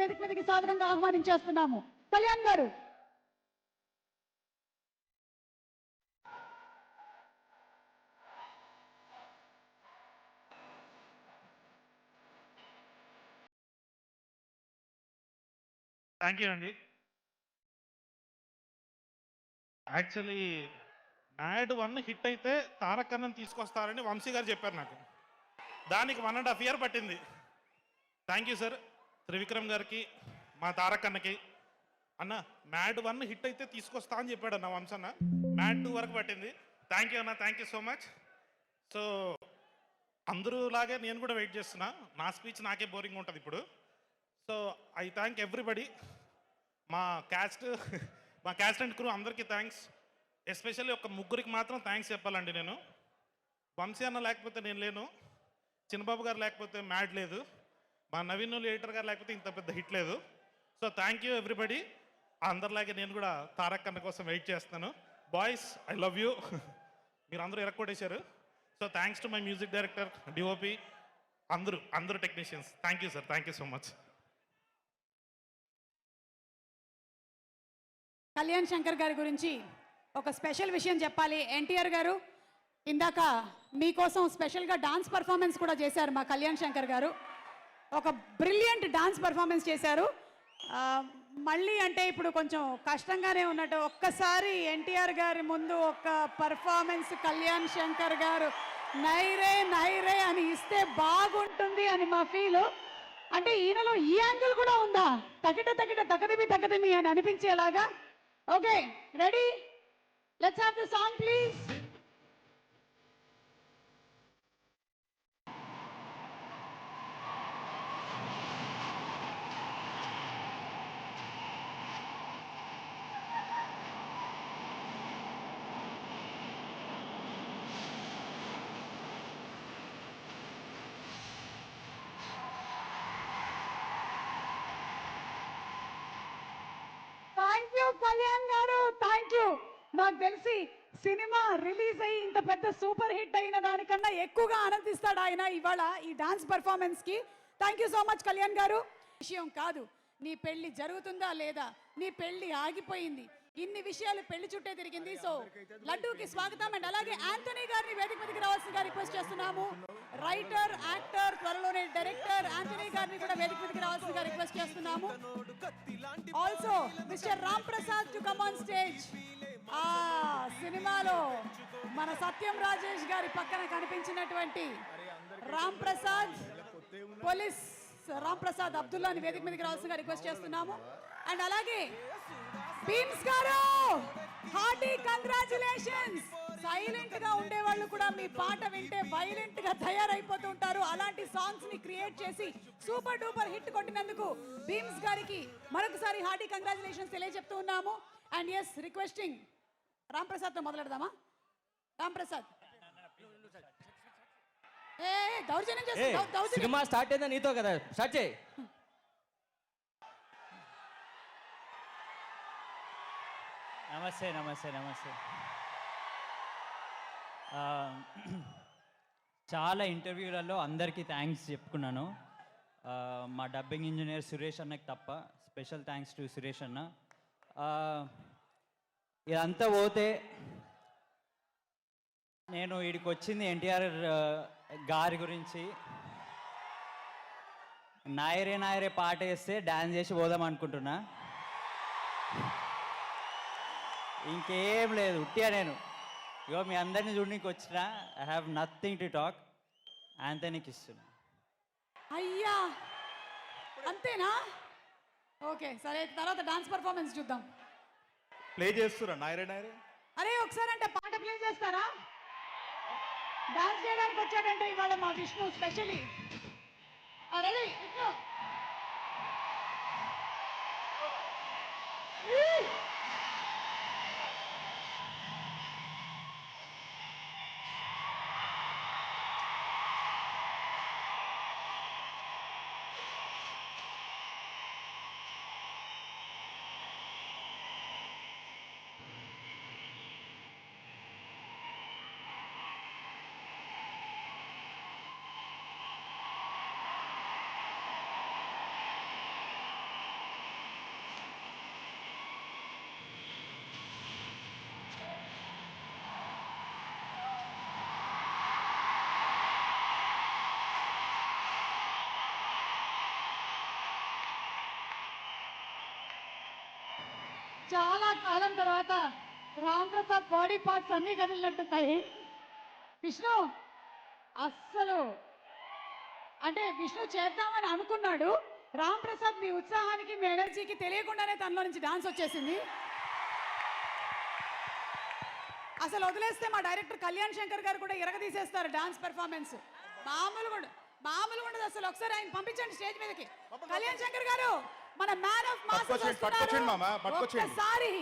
వేదిక మీదకి సాధారణంగా ఆహ్వానించేస్తున్నాము కళ్యాణ్ గారు. థ్యాంక్ యూ అండి యాక్చువల్లీ నాయుడు వన్ హిట్ అయితే తారకన్నం తీసుకొస్తారని వంశీ గారు చెప్పారు నాకు. దానికి వన్ అండ్ హాఫ్ ఇయర్ పట్టింది. థ్యాంక్ యూ సార్ త్రివిక్రమ్ గారికి మా తారకన్నకి అన్న మ్యాడ్ వన్ హిట్ అయితే తీసుకొస్తా అని చెప్పాడు అన్న వంశన్న. మ్యాడ్ టూ వరకు పట్టింది. థ్యాంక్ యూ అన్న thank you so much so అందరూ లాగే నేను కూడా వెయిట్ చేస్తున్నా. నా స్పీచ్ నాకే బోరింగ్ ఉంటుంది ఇప్పుడు. సో ఐ థ్యాంక్ ఎవ్రీబడి మా క్యాస్ట్ మా క్యాస్ట్ అండ్ క్రూ అందరికీ థ్యాంక్స్ ఎస్పెషల్లీ ఒక ముగ్గురికి మాత్రం థ్యాంక్స్ చెప్పాలండి నేను. వంశీ అన్న లేకపోతే నేను లేను. చిన్నబాబు గారు లేకపోతే మ్యాడ్ లేదు. మా నవీన్ ఎడిటర్ గారు లేకపోతే ఇంత పెద్ద హిట్ లేదు. సో థ్యాంక్ యూ ఎవ్రీబడి అందరిలాగే నేను కూడా తారక్ అన్న కోసం వెయిట్ చేస్తాను బాయ్స్ ఐ లవ్ యూ మీరు అందరూ ఎరక్కొట్టేశారు so thanks to my music director DOP అందరూ అందరూ technicians thank you sir thank you so much Kalyan Shankar గారి గురించి ఒక స్పెషల్ విషయం చెప్పాలి. ఎన్టీఆర్ గారు ఇందాక మీకోసం స్పెషల్గా డాన్స్ పర్ఫార్మెన్స్ కూడా చేశారు మా కళ్యాణ్ శంకర్ గారు. ఒక బ్రిలియంట్ డాన్స్ పర్ఫార్మెన్స్ చేశారు. మళ్ళీ అంటే ఇప్పుడు కొంచెం కష్టంగానే ఉన్నట్టు ఒక్కసారి ఎన్టీఆర్ గారి ముందు ఒక పర్ఫార్మెన్స్ కళ్యాణ్ శంకర్ గారు నైరే నైరే అని ఇస్తే బాగుంటుంది అని మా ఫీలు. అంటే ఈయనలో ఈ యాంగిల్ కూడా ఉందా? తగిట తగిట తగదిమి తగదిమి అని అనిపించేలాగా. Okay ready? Let's have the song please thank you Kalyan గారు థ్యాంక్ యూ నాకు తెలిసి సినిమా రిలీజ్ అయ్యి ఇంత పెద్ద సూపర్ హిట్ అయిన దానికన్నా ఎక్కువగా ఆనందిస్తాడు ఆయన ఇవాళ ఈ dance పర్ఫార్మెన్స్కి. Thank you so much Kalyan గారు. విషయం కాదు నీ పెళ్ళి జరుగుతుందా లేదా? నీ పెళ్ళి ఆగిపోయింది. ఇన్ని విషయాలు పెళ్ళి చుట్టే తిరిగింది. సో లడ్డూకి స్వాగతం. అండ్ అలాగే ఆంటనీ గారిని వేదిక మీదకి రావాల్సిందిగా రిక్వెస్ట్ చేస్తున్నాము. రైటర్ యాక్టర్ త్వరలోనే డైరెక్టర్ ఆంటనీ గారిని కూడా వేదిక మీదకి రావాల్సిందిగా రిక్వెస్ట్ చేస్తున్నాము. Also mister Ram Prasad to come on stage ఆ సినిమాలో మన సత్యం రాజేష్ గారి పక్కన కనిపించినటువంటి రామ్ ప్రసాద్ పోలీస్ రామ్ ప్రసాద్ అబ్దుల్లాని వేదిక మీదకి రావాల్సిందిగా రిక్వెస్ట్ చేస్తున్నాము. అండ్ అలాగే భీమ్స్ గారు హార్టీ కంగ్రాచులేషన్స్ సైలెంట్గా ఉండే వాళ్ళు కూడా మీ పాట వింటే వైలెంట్గా తయారైపోతూ ఉంటారు. అలాంటి సాంగ్స్ని క్రియేట్ చేసి సూపర్ డూపర్ హిట్ కొట్టినందుకు భీమ్స్ గారికి మరొకసారి హార్టీ కంగ్రాచులేషన్స్ తెలియజెప్తూ ఉన్నాము. అండ్ ఎస్ రిక్వెస్టింగ్ రామ్ ప్రసాద్తో మొదలెడదామా రామ్ ప్రసాద్ ఏ దౌర్జన్యం దౌర్జన్యం. సినిమా స్టార్ట్ అయిందా నీతో కదా? స్టార్ట్ చేయి. నమస్తే నమస్తే నమస్తే. చాలా ఇంటర్వ్యూలలో అందరికీ థ్యాంక్స్ చెప్పుకున్నాను. మా డబ్బింగ్ ఇంజనీర్ సురేష్ అన్నకి తప్ప స్పెషల్ థ్యాంక్స్ టు సురేష్ అన్న. ఇదంతా పోతే నేను వీడికి వచ్చింది ఎన్టీఆర్ గారి గురించి. నాయరే నాయరే పాట వేస్తే డ్యాన్స్ చేసి పోదాం అనుకుంటున్నా. ఇంకేం లేదు ఉట్టిగా నేను. ఇగో మీ అందరిని చూడడానికి వచ్చిన I have nothing to talk యాంథనీకి ఇస్తున్నా. అయ్యా! అంతేనా? ఓకే సరే తర్వాత డాన్స్ పర్ఫార్మెన్స్ చూద్దాం. ప్లే చేస్తున్నా నాయరే నాయరే. అరే ఒకసారి అంటే పాట ప్లే చేస్తారా? డాన్స్ చేయడానికి వచ్చాడంటే ఇవాళ మా విష్ణు స్పెషలీ. అరే విష్ణు చాలా కాలం తర్వాత రామ్ ప్రసాద్ బాడీ పార్ట్స్ అన్ని కదిలినట్టున్నాయి. విష్ణు అస్సలు అంటే విష్ణు చేద్దామని అనుకున్నాడు. రామ్ ప్రసాద్ మీ ఉత్సాహానికి మీ ఎనర్జీకి తెలియకుండానే తనలో నుంచి డాన్స్ వచ్చేసింది. అసలు వదిలేస్తే మా డైరెక్టర్ కళ్యాణ్ శంకర్ గారు కూడా ఇరగదీసేస్తారు డాన్స్ పెర్ఫార్మెన్స్. మామూలుగా మామూలుగా ఉండదు అసలు ఒకసారి ఆయన పంపించండి స్టేజ్ మీదకి. కళ్యాణ్ శంకర్ గారు మన మ్యాన్ ఆఫ్ పట్టుకొచ్చేయండి. ఒక్కసారి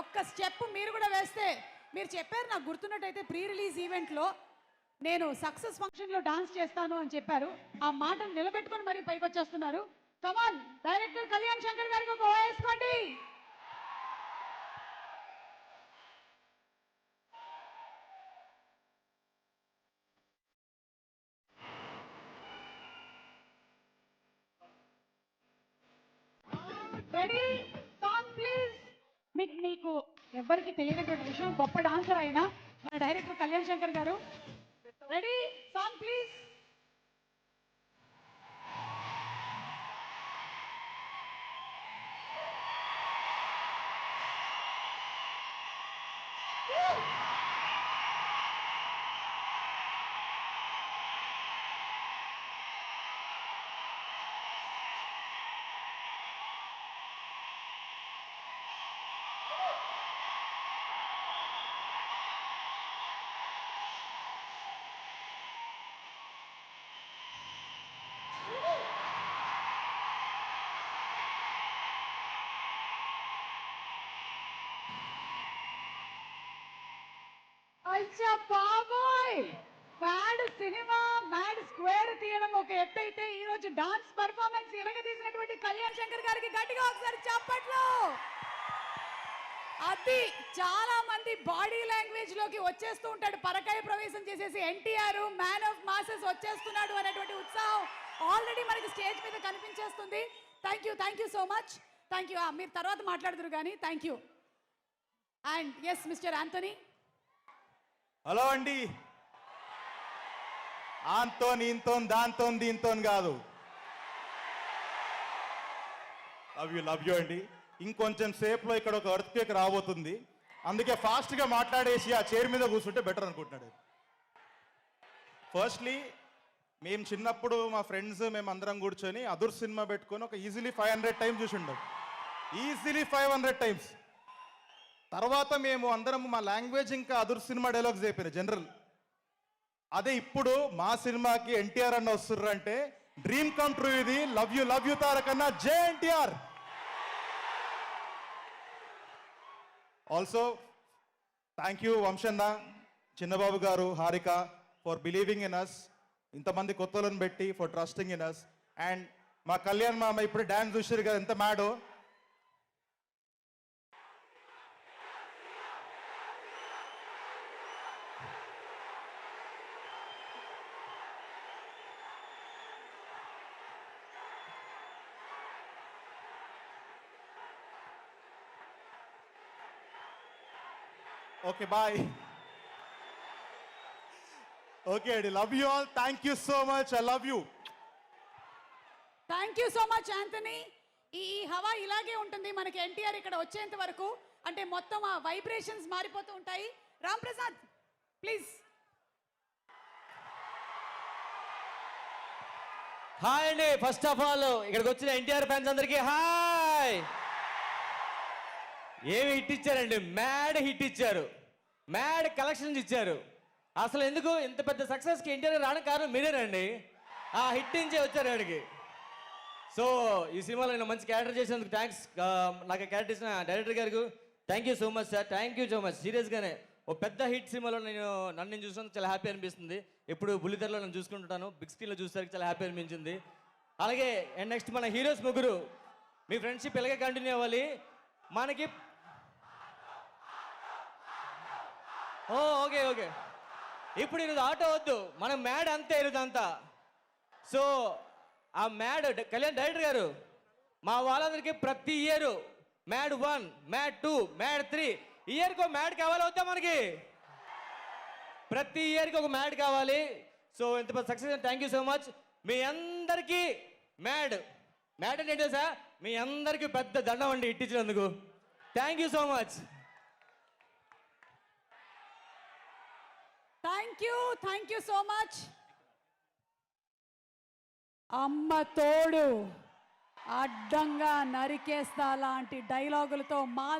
ఒక్క స్టెప్ మీరు కూడా వేస్తే మీరు చెప్పారు నాకు గుర్తున్నట్టయితే ప్రీ రిలీజ్ ఈవెంట్లో నేను సక్సెస్ ఫంక్షన్లో డాన్స్ చేస్తాను అని చెప్పారు. ఆ మాటను నిలబెట్టుకొని మరి పైకి వచ్చేస్తున్నారు కమాన్ డైరెక్టర్ కళ్యాణ్ శంకర్ గారికి ఒక వేసుకోండి. రెడీ సాంగ్ ప్లీజ్ మీకు మీకు ఎవరికి తెలియనటువంటి విషయం గొప్ప డాన్సర్ అయినా మన డైరెక్టర్ కళ్యాణ్ శంకర్ గారు. రెడీ సాంగ్ ప్లీజ్ అచ్చా బాబోయ్! మ్యాడ్ సినిమా మ్యాడ్ స్క్వేర్ తీయడం ఒక ఎత్తైతే ఈ రోజు డాన్స్ పర్ఫార్మెన్స్ ఇరగ తీసినటువంటి కళ్యాణ్ శంకర్ గారికి గట్టిగా ఒకసారి చప్పట్లు! అది చాలా మంది బాడీ లాంగ్వేజ్లోకి వచ్చేస్తూ ఉంటాడు. పరకాయ ప్రవేశం చేసేసి ఎన్టీఆర్ మ్యాన్ ఆఫ్ మాసెస్ వచ్చేస్తున్నాడు అనేటువంటి ఉత్సాహం ఆల్రెడీ మనకి స్టేజ్ మీద కనిపించేస్తుంది. Thank you thank you so much thank you మీరు తర్వాత మాట్లాడుతురు కానీ thank you and yes mister Anthony hello అండి. ఆంతో ఇంతో దాంతో దీంతో కాదు. లవ్ యూ లవ్ యూ అండి. ఇంకొంచెం సేపులో ఇక్కడ ఒక అర్త్ కేక్ రాబోతుంది. అందుకే ఫాస్ట్గా మాట్లాడేసి ఆ చైర్ మీద కూర్చుంటే బెటర్ అనుకుంటున్నాడు. ఫస్ట్లీ మేము చిన్నప్పుడు మా ఫ్రెండ్స్ మేము అందరం కూర్చొని అదుర్ సినిమా పెట్టుకొని ఒక ఈజీలీ ఫైవ్ హండ్రెడ్ టైమ్స్ చూసి ఉండవు ఈజీలీ ఫైవ్ హండ్రెడ్ టైమ్స్ తర్వాత మేము అందరం మా లాంగ్వేజ్ ఇంకా అదుర్ సినిమా డైలాగ్స్ అయిపోయినాయి జనరల్. అదే ఇప్పుడు మా సినిమాకి ఎన్టీఆర్ అన్న వస్తుర్రు అంటే డ్రీమ్ కమ్ ట్రూ ఇది love you love you తారకన్నా J NTR. Also thank you వంశన్న చిన్నబాబు గారు Haarika for believing in us ఇంతమంది కొత్తలను పెట్టి for trusting in us and మా కళ్యాణ్ మామ ఇప్పుడు డ్యాన్స్ చూసారు కదా ఎంత మ్యాడో? ఓకే బాయ్ ఓకే అండి love you all thank you so much I love you thank you so much Anthony ఈ ఈ హవా ఇలాగే ఉంటుంది. మనకి ఎన్టీఆర్ ఇక్కడ వచ్చేంత వరకు అంటే మొత్తం ఆ వైబ్రేషన్స్ మారిపోతూ ఉంటాయి. రామ్ ప్రసాద్ ప్లీజ్ హాయ్ అండి. ఫస్ట్ ఆఫ్ ఆల్ ఇక్కడికి వచ్చిన ఎన్టీఆర్ ఫ్యాన్స్ అందరికీ హాయ్ ఏమి హిట్ ఇచ్చారండి? మ్యాడ్ హిట్ ఇచ్చారు. మ్యాడ్ కలెక్షన్స్ ఇచ్చారు. అసలు ఎందుకు? ఇంత పెద్ద సక్సెస్కి ఎన్టీఆర్ రావడం కారణం మీరేనండి. ఆ హిట్ నుంచే వచ్చారు ఆడికి. సో ఈ సినిమాలో నేను మంచి క్యారెక్టర్ చేసినందుకు థ్యాంక్స్ నాకు క్యారెక్టర్ ఇచ్చిన డైరెక్టర్ గారికి thank you so much sir thank you so much సీరియస్గానే ఓ పెద్ద హిట్ సినిమాలో నేను నన్ను నేను చూసినందుకు చాలా హ్యాపీ అనిపిస్తుంది. ఇప్పుడు బుల్లితెరలో నేను చూసుకుంటుంటాను. బిగ్ స్క్రీన్లో చూసేసరికి చాలా హ్యాపీ అనిపించింది. అలాగే అండ్ నెక్స్ట్ మన హీరోస్ ముగ్గురు. మీ ఫ్రెండ్షిప్ ఇలాగే కంటిన్యూ అవ్వాలి? మనకి ఓ ఓకే ఓకే. ఇప్పుడు ఇది ఆటో వద్దు. మనం మ్యాడ్ అంతే ఇదంతా సో ఆ మ్యాడ్ కళ్యాణ్ డైరెక్టర్ గారు మా వాళ్ళందరికీ ప్రతి year mad one mad two mad three ఇయర్కి ఒక మ్యాడ్ కావాలి వద్దా మనకి? ప్రతి ఇయర్కి ఒక మ్యాడ్ కావాలి. సో ఇంత success thank you so much మీ అందరికీ మ్యాడ్. మ్యాడ్ అంటే ఏంటో సార్ మీ అందరికీ పెద్ద దండం అండి ఇట్టించినందుకు thank you so much thank you thank you so much అమ్మ తోడు అడ్డంగా నరికేస్తా లాంటి డైలాగులతో మాస్